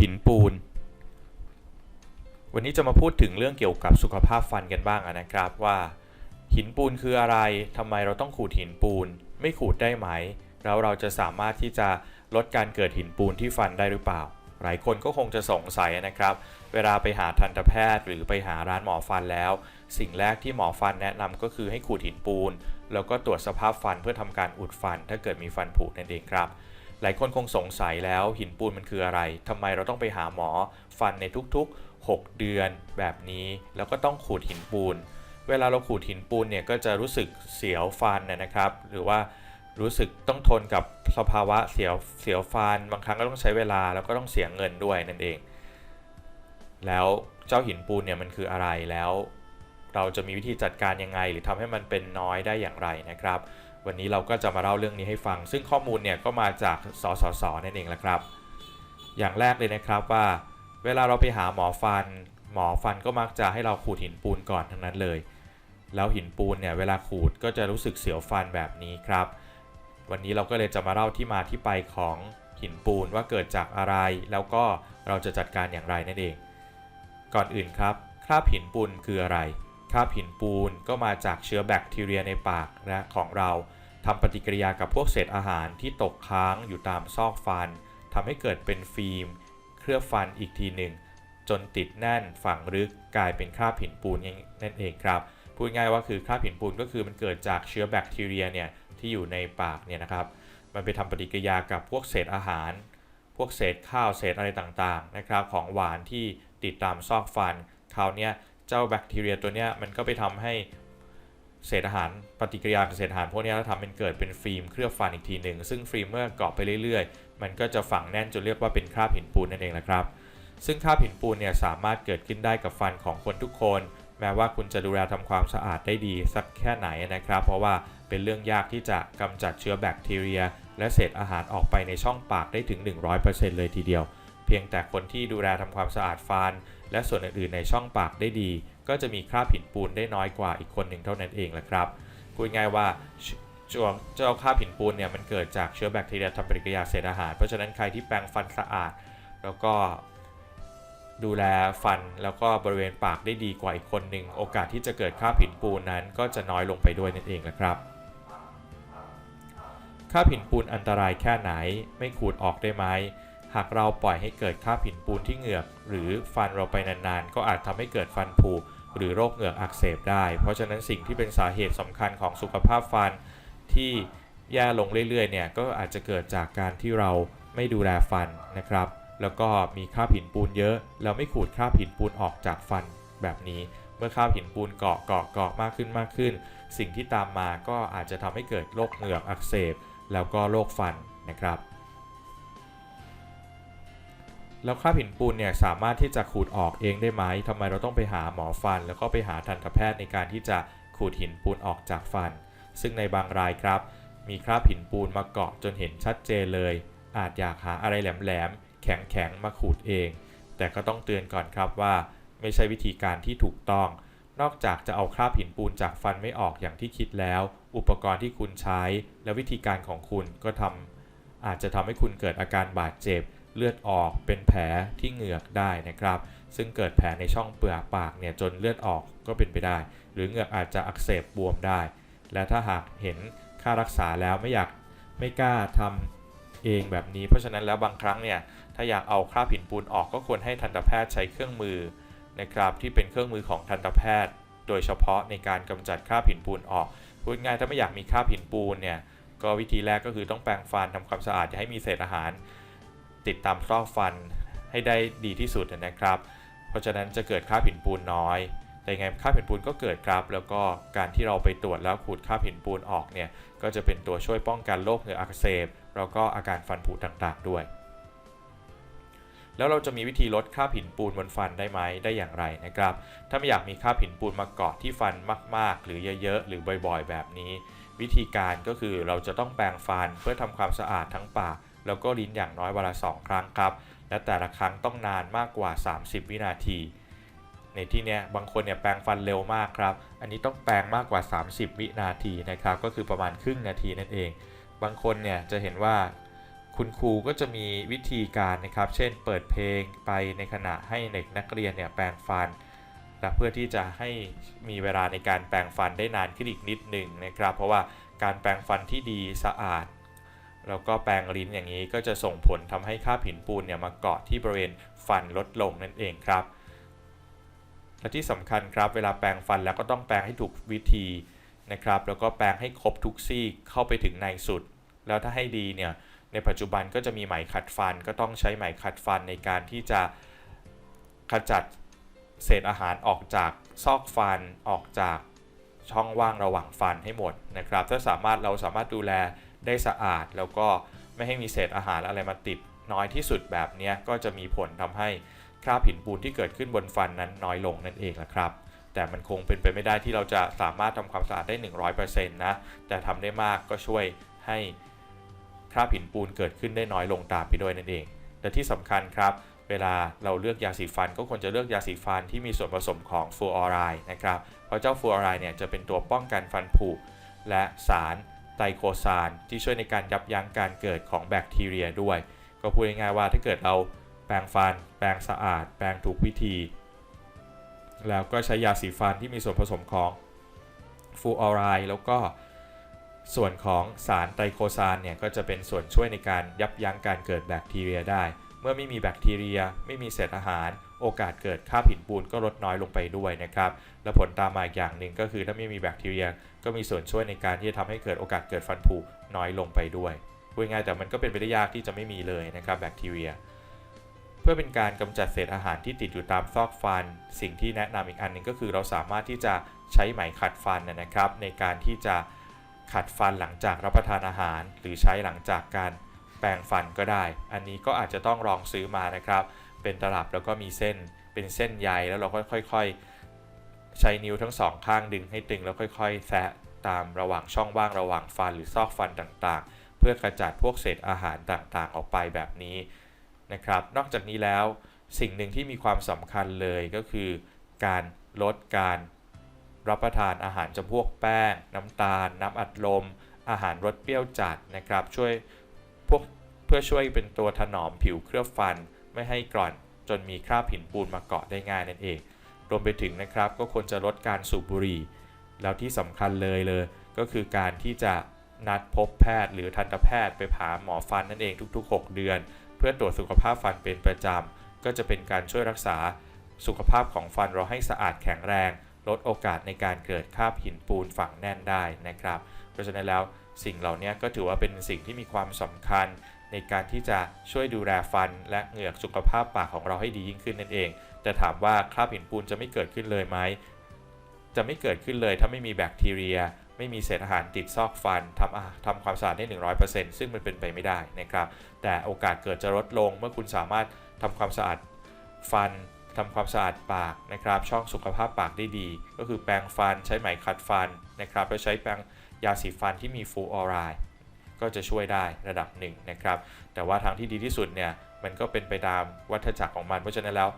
หินปูน วันนี้จะมาพูดถึงเรื่องเกี่ยวกับสุขภาพฟันกันบ้างนะครับว่า หินปูนคืออะไรทำไมเราต้องขูดหินปูน ไม่ขูดได้ไหม แล้วเราจะสามารถที่จะลดการเกิดหินปูนที่ฟันได้หรือเปล่า หลายคนก็คงจะสงสัยนะครับ เวลาไปหาทันตแพทย์ หรือไปหาร้านหมอฟันแล้ว สิ่งแรกที่หมอฟันแนะนำก็คือให้ขูดหินปูน แล้วก็ตรวจสภาพฟันเพื่อทำการอุดฟัน ถ้าเกิดมีฟันผุนั่นเองครับ หลายคนคงสงสัยแล้วหินปูนมันคืออะไร ทำไมเราต้องไปหาหมอฟันในทุกๆ 6 เดือนแบบนี้ แล้วก็ต้องขูดหินปูน เวลาเราขูดหินปูนเนี่ยก็จะรู้สึกเสียวฟันนะครับ หรือว่ารู้สึกต้องทนกับสภาวะเสียวเสียวฟัน บางครั้งก็ต้องใช้เวลาแล้วก็ต้องเสียเงินด้วยนั่นเอง แล้วเจ้าหินปูนเนี่ยมันคืออะไรแล้ว เราจะมีวิธีจัดการยังไง หรือทำให้มันเป็นน้อยได้อย่างไรนะครับ วันนี้เราก็จะมาเล่าเรื่องนี้ให้ฟัง ซึ่งข้อมูลเนี่ยก็มาจากสสสนั่นเองแหละครับ อย่างแรกเลยนะครับว่า เวลาเราไปหาหมอฟัน หมอฟันก็มักจะให้เราขูดหินปูนก่อนทั้งนั้นเลย แล้วหินปูนเนี่ยเวลาขูดก็จะรู้สึกเสียวฟันแบบนี้ครับ วันนี้เราก็เลยจะมาเล่าที่มาที่ไปของหินปูนว่าเกิดจากอะไร แล้วก็เราจะจัดการอย่างไรนั่นเอง ก่อนอื่นครับ คราบหินปูนคืออะไร คราบหินปูนก็มาจากเชื้อแบคทีเรียในปากและของเราทำปฏิกิริยากับพวกเศษอาหารที่ตกค้างอยู่ตามซอกฟันทำให้เกิดเป็นฟิล์ม เคลือบฟันอีกทีหนึ่ง จนติดแน่นฝังลึกกลายเป็นคราบหินปูนนั่นเองครับพูดง่ายว่าคือคราบหินปูนก็คือมันเกิดจากเชื้อแบคทีเรียเนี่ยที่อยู่ในปากเนี่ยนะครับ มันไปทำปฏิกิริยากับพวกเศษอาหาร พวกเศษข้าวเศษอะไรต่างๆนะครับของหวานที่ติดตามซอกฟันคราวเนี้ย เจ้าแบคทีเรียตัวเนี้ยมันก็ไปทำให้เศษอาหารปฏิกิริยากับเศษอาหารพวกนี้แล้วทำเป็นเกิดเป็นฟิล์มเคลือบฟันอีกทีหนึ่ง ซึ่งฟิล์มเมื่อเกาะไปเรื่อยๆ มันก็จะฝังแน่นจนเรียกว่าเป็นคราบหินปูนนั่นเองแหละครับ ซึ่งคราบหินปูนเนี่ยสามารถเกิดขึ้นได้กับฟันของคนทุกคน แม้ว่าคุณจะดูแลทำความสะอาดได้ดีสักแค่ไหนนะครับ เพราะว่าเป็นเรื่องยากที่จะกำจัดเชื้อแบคทีเรีย และเศษอาหารออกไปในช่องปากได้ถึง 100%เลยทีเดียว เพียงแต่คนที่ดูแลทำความสะอาดฟัน และส่วนอื่นๆในช่องปากได้ดี ก็จะมีคราบหินปูนได้น้อยกว่าอีกคนหนึ่งเท่านั้นเองแหละครับพูดง่ายว่าเจ้าเจ้าคราบหินปูนเนี่ยมันเกิดจากเชื้อแบคทีเรียทำปฏิกิริยาเศษอาหาร เพราะฉะนั้นใครที่แปรงฟันสะอาด แล้วก็ดูแลฟันแล้วก็บริเวณปากได้ดีกว่าอีกคนหนึ่งโอกาสที่จะเกิดคราบหินปูนนั้นก็จะน้อยลงไปด้วยนั่นเองนะครับคราบหินปูนอันตรายแค่ไหนไม่ขูดออกได้ไหม หากเราปล่อยให้เกิดคราบหินปูนที่เหงือก หรือฟันเราไปนานๆ ก็อาจทำให้เกิดฟันผุหรือโรคเหงือกอักเสบได้ เพราะฉะนั้นสิ่งที่เป็นสาเหตุสำคัญของสุขภาพฟันที่แย่ลงเรื่อยๆเนี่ยก็อาจจะเกิดจากการที่เราไม่ดูแลฟันนะครับ แล้วก็มีคราบหินปูนเยอะแล้วไม่ขูดคราบหินปูนออกจากฟันแบบนี้ เมื่อคราบหินปูนเกาะเกาะเกาะมากขึ้นมากขึ้น สิ่งที่ตามมาก็อาจจะทำให้เกิดโรคเหงือกอักเสบ แล้วก็โรคฟันนะครับ แล้วคราบหินปูนเนี่ยสามารถที่จะขูดออกเองได้ไหมทำไมเราต้องไปหาหมอฟัน แล้วก็ไปหาทันตแพทย์ในการที่จะขูดหินปูนออกจากฟัน ซึ่งในบางรายครับ มีคราบหินปูนมาเกาะจนเห็นชัดเจนเลย อาจอยากหาอะไรแหลมๆแข็งๆมาขูดเอง แต่ก็ต้องเตือนก่อนครับว่า ไม่ใช่วิธีการที่ถูกต้อง นอกจากจะเอาคราบหินปูนจากฟันไม่ออกอย่างที่คิดแล้ว อุปกรณ์ที่คุณใช้ และวิธีการของคุณก็ทำอาจจะทำให้คุณเกิดอาการบาดเจ็บ เลือดออกเป็นแผลที่เหงือกได้นะครับ ซึ่งเกิดแผลในช่องเปลือกปากเนี่ยจนเลือดออกก็เป็นไปได้ หรือเหงือกอาจจะอักเสบบวมได้ และถ้าหากเห็นค่ารักษาแล้วไม่อยากไม่กล้าทำเองแบบนี้ เพราะฉะนั้นแล้วบางครั้งเนี่ยถ้าอยากเอาคราบหินปูนออกก็ควรให้ทันตแพทย์ใช้เครื่องมือนะครับที่เป็นเครื่องมือของทันตแพทย์ โดยเฉพาะในการกำจัดคราบหินปูนออกพูดง่ายถ้าไม่อยากมีคราบหินปูนเนี่ยก็วิธีแรกก็คือต้องแปรงฟันทำความสะอาดอย่าให้มีเศษอาหาร ติดตามซอกฟันให้ได้ดีที่สุดนะครับ เพราะฉะนั้นจะเกิดคราบหินปูนน้อย แต่ยังไงคราบหินปูนก็เกิดครับ แล้วก็การที่เราไปตรวจแล้วขูดคราบหินปูนออกเนี่ย ก็จะเป็นตัวช่วยป้องกันโรคเหงืออักเสบ แล้วก็อาการฟันผุต่างๆด้วย แล้วเราจะมีวิธีลดคราบหินปูนบนฟันได้ไหมได้อย่างไรนะครับ ถ้าไม่อยากมีคราบหินปูนมาเกาะที่ฟันมาก ๆ หรือเยอะ ๆ หรือบ่อย ๆ แบบนี้ วิธีการก็คือเราจะต้องแปรงฟันเพื่อทำความสะอาดทั้งปาก แล้วก็ลิ้นอย่างน้อยวันละ 2 ครั้งครับ และแต่ละครั้งต้องนานมากกว่า 30 วินาที ในที่เนี้ยบางคนเนี่ยแปรงฟันเร็วมากครับ อันนี้ต้องแปรงมากกว่า 30 วินาทีนะครับ ก็คือประมาณครึ่งนาทีนั่นเอง บางคนเนี่ยจะเห็นว่าคุณครูก็จะมีวิธีการนะครับ เช่น เปิดเพลงไปในขณะให้เด็กนักเรียนเนี่ยแปรงฟัน และเพื่อที่จะให้มีเวลาในการแปรงฟันได้นานขึ้นอีกนิดหนึ่งนะครับ เพราะว่าการแปรงฟันที่ดีสะอาด แล้วก็แปรงลิ้นอย่างนี้ก็จะส่งผลทำให้ค่าบหินปูนเนี่ยมาเกาะที่บริเวณฟันลดลงนั่นเองครับ และที่สำคัญครับเวลาแปรงฟันแล้วก็ต้องแปรงให้ถูกวิธีนะครับ แล้วก็แปรงให้ครบทุกซี่เข้าไปถึงในสุด แล้วถ้าให้ดีเนี่ยในปัจจุบันก็จะมีไหมขัดฟัน ก็ต้องใช้ไหมขัดฟันในการที่จะขจัดเศษอาหารออกจากซอกฟันออกจากช่องว่างระหว่างฟันให้หมดนะครับ ถ้าสามารถเราสามารถดูแล ได้สะอาด แล้วก็ไม่ให้มีเศษอาหารอะไรมาติดน้อยที่สุดแบบนี้ก็จะมีผลทำให้คราบหินปูนที่เกิดขึ้นบนฟันนั้นน้อยลงนั่นเองละครับ แต่มันคงเป็นไปไม่ได้ที่เราจะสามารถทำความสะอาดได้ 100%นะแต่ทำได้มากก็ช่วยให้คราบหินปูนเกิดขึ้นได้น้อยลงตามไปด้วยนั่นเอง และที่สำคัญครับ เวลาเราเลือกยาสีฟันก็ควรจะเลือกยาสีฟันที่มีส่วนผสมของฟลูออไรด์นะครับ เพราะเจ้าฟลูออไรด์เนี่ยจะเป็นตัวป้องกันฟันผุและสาร ไตรโคซานที่ช่วยในการยับยั้งการเกิดของแบคทีเรียด้วย ก็พูดง่ายๆว่าถ้าเกิดเราแปรงฟัน แปรงสะอาด แปรงถูกวิธี แล้วก็ใช้ยาสีฟันที่มีส่วนผสมของฟูออไรด์แล้วก็ส่วนของสารไตรโคซานเนี่ยก็จะเป็นส่วนช่วยในการยับยั้งการเกิดแบคทีเรียได้ เมื่อไม่มีแบคทีเรีย ไม่มีเศษอาหาร โอกาสเกิดค่าบหินปูนก็ลดน้อยลงไปด้วยนะครับ และผลตามมาอีกอย่างหนึ่งก็คือถ้าไม่มีแบคทีเรีย ก็มีส่วนช่วยในการที่จะทำให้เกิดโอกาสเกิดฟันผุน้อยลงไปด้วยพูดง่ายแต่มันก็เป็นไปได้ยากที่จะไม่มีเลยนะครับแบคทีเรีย เพื่อเป็นการกำจัดเศษอาหารที่ติดอยู่ตามซอกฟัน สิ่งที่แนะนำอีกอันหนึ่งก็คือเราสามารถที่จะใช้ไหมขัดฟันนะครับ ในการที่จะขัดฟันหลังจากรับประทานอาหาร หรือใช้หลังจากการ แปรงฟันก็ได้ อันนี้ก็อาจจะต้องลองซื้อมานะครับ เป็นตลับแล้วก็มีเส้น เป็นเส้นใยแล้วเราก็ค่อยๆ ใช้นิ้วทั้งสองข้างดึงให้ตึงแล้วค่อยๆ แซะตามระหว่างช่องว่างระหว่างฟันหรือซอกฟันต่างๆ เพื่อกระจัดพวกเศษอาหารต่างๆ ออกไปแบบนี้นะครับ นอกจากนี้แล้วสิ่งหนึ่งที่มีความสำคัญเลยก็คือ การลดการรับประทานอาหารจำพวกแป้ง น้ำตาล น้ำอัดลม อาหารรสเปรี้ยวจัดนะครับ ช่วย พวกเพื่อช่วยเป็นตัวถนอมผิวเคลือบฟันไม่ให้กร่อน จนมีคราบหินปูนมาเกาะได้ง่ายนั่นเอง รวมไปถึงนะครับก็ควรจะลดการสูบบุหรี่ แล้วที่สำคัญเลยเลย ก็คือการที่จะนัดพบแพทย์หรือทันตแพทย์ไปหาหมอฟันนั่นเองทุก ๆ 6 เดือน เพื่อตรวจสุขภาพฟันเป็นประจำก็จะเป็นการช่วยรักษาสุขภาพของฟันเราให้สะอาดแข็งแรง ลดโอกาสในการเกิดคราบหินปูนฝังแน่นได้นะครับ เพราะฉะนั้นแล้ว สิ่งเหล่านี้ก็ถือว่าเป็นสิ่งที่มีความสำคัญในการที่จะช่วยดูแลฟัน และเหงือกสุขภาพปากของเราให้ดียิ่งขึ้นนั่นเอง แต่ถามว่าคราบหินปูนจะไม่เกิดขึ้นเลยไหม จะไม่เกิดขึ้นเลยถ้าไม่มีแบคทีเรีย ไม่มีเศษอาหารติดซอกฟันทำอาทำความสะอาดได้ 100%ซึ่งมันเป็นไปไม่ได้นะครับ แต่โอกาสเกิดจะลดลงเมื่อคุณสามารถทำความสะอาดฟันทำความสะอาดปากนะครับ ช่องสุขภาพปากได้ดี ก็คือแปรงฟันใช้ไหมขัดฟันนะครับแล้วใช้แปรง ยาสีฟันที่มีฟูออไรด์ก็จะช่วยได้ระดับหนึ่งนะครับ แต่ว่าทางที่ดีที่สุดเนี่ยมันก็เป็นไปตามวัฏจักรของมัน เพราะฉะนั้นแล้ว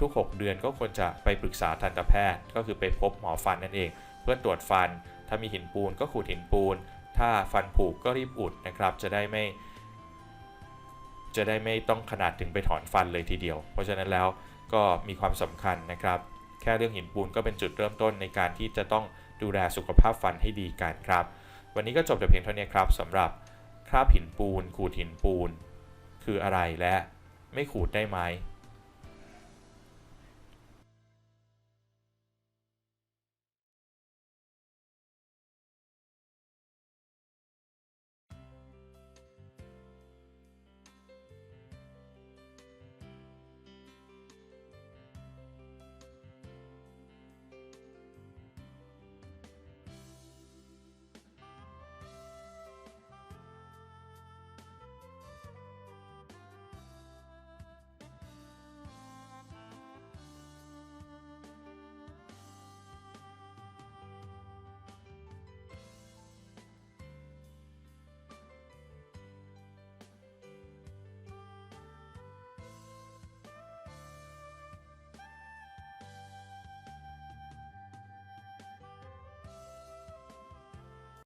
ทุก ๆ 6 เดือนก็ควรจะไปปรึกษาทันตแพทย์ ก็คือไปพบหมอฟันนั่นเอง เพื่อตรวจฟัน ถ้ามีหินปูนก็ขูดหินปูน ถ้าฟันผุก็รีบอุดนะครับ จะได้ไม่ จะได้ไม่ต้องขนาดถึงไปถอนฟันเลยทีเดียว เพราะฉะนั้นแล้วก็มีความสำคัญนะครับ แค่เรื่องหินปูนก็เป็นจุดเริ่มต้นในการที่จะต้องดูแลสุขภาพฟันให้ดีกันครับ วันนี้ก็จบแต่เพียงเท่านี้ครับสำหรับคราบหินปูนขูดหินปูน คืออะไรและไม่ขูดได้ไหม